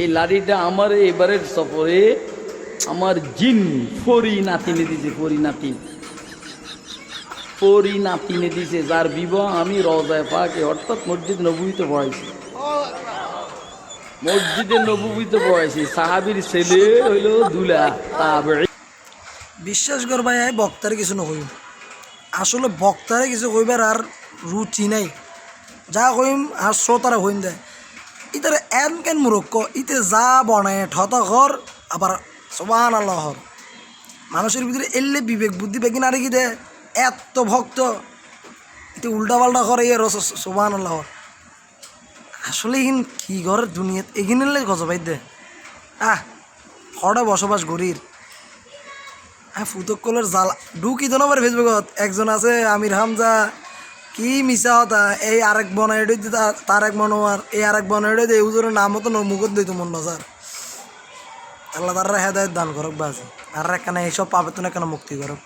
এই লাড়িটা আমার এবারের সফরে আমার জিন ফরি নাতিনে দিছে, ফরি নাতিন ফরি নাতিনে দিছে, যার বিবাহ আমি রজায় পাকে অর্থাৎ মসজিদ নবীতে পড়াইছি। মসজিদে নবীতে পড়াইছি, সাহাবির ছেলে হইল দুলা, তাবে। বিশ্বাস কর ভাই, এই বক্তারে কিছু নকইম আসলে বক্তারে কিছু কইবার আর রুচি নাই। যা কইম আর শ্রোতারা হইম দেয় এন কেন মুরক্ক, ইতে যা বনায় ঠতা ঘর, আবার সবান আল্লাহ হর মানুষের ভিতরে এলে বিবেক, বুদ্ধি বেগিন আর কি দে? এত ভক্ত, ইতে উল্টা পাল্টা করে ইয়ে রস সোবান আল্লাহ হর। আসলে ইন কি ঘরের দুনিয়াত এগিনে গজবাই দে? আহ হরে বসবাস গরির। হ্যাঁ ফুতক কলের জাল, ঢুকি তো নম্বর ফেসবুকত একজন আছে আমির হামজা। কি মিশা হতা এই আরেক বনাই দিতে তার এক মনোয়ার, এই আরেক বনাইডে এই উজোরের নাম হতো মুখত দিত মন স্যার আল্লাহ তারা হেদায়ত দান করক বাজে আর একখানে এইসব পাবে তো না কেন মুক্তি করক?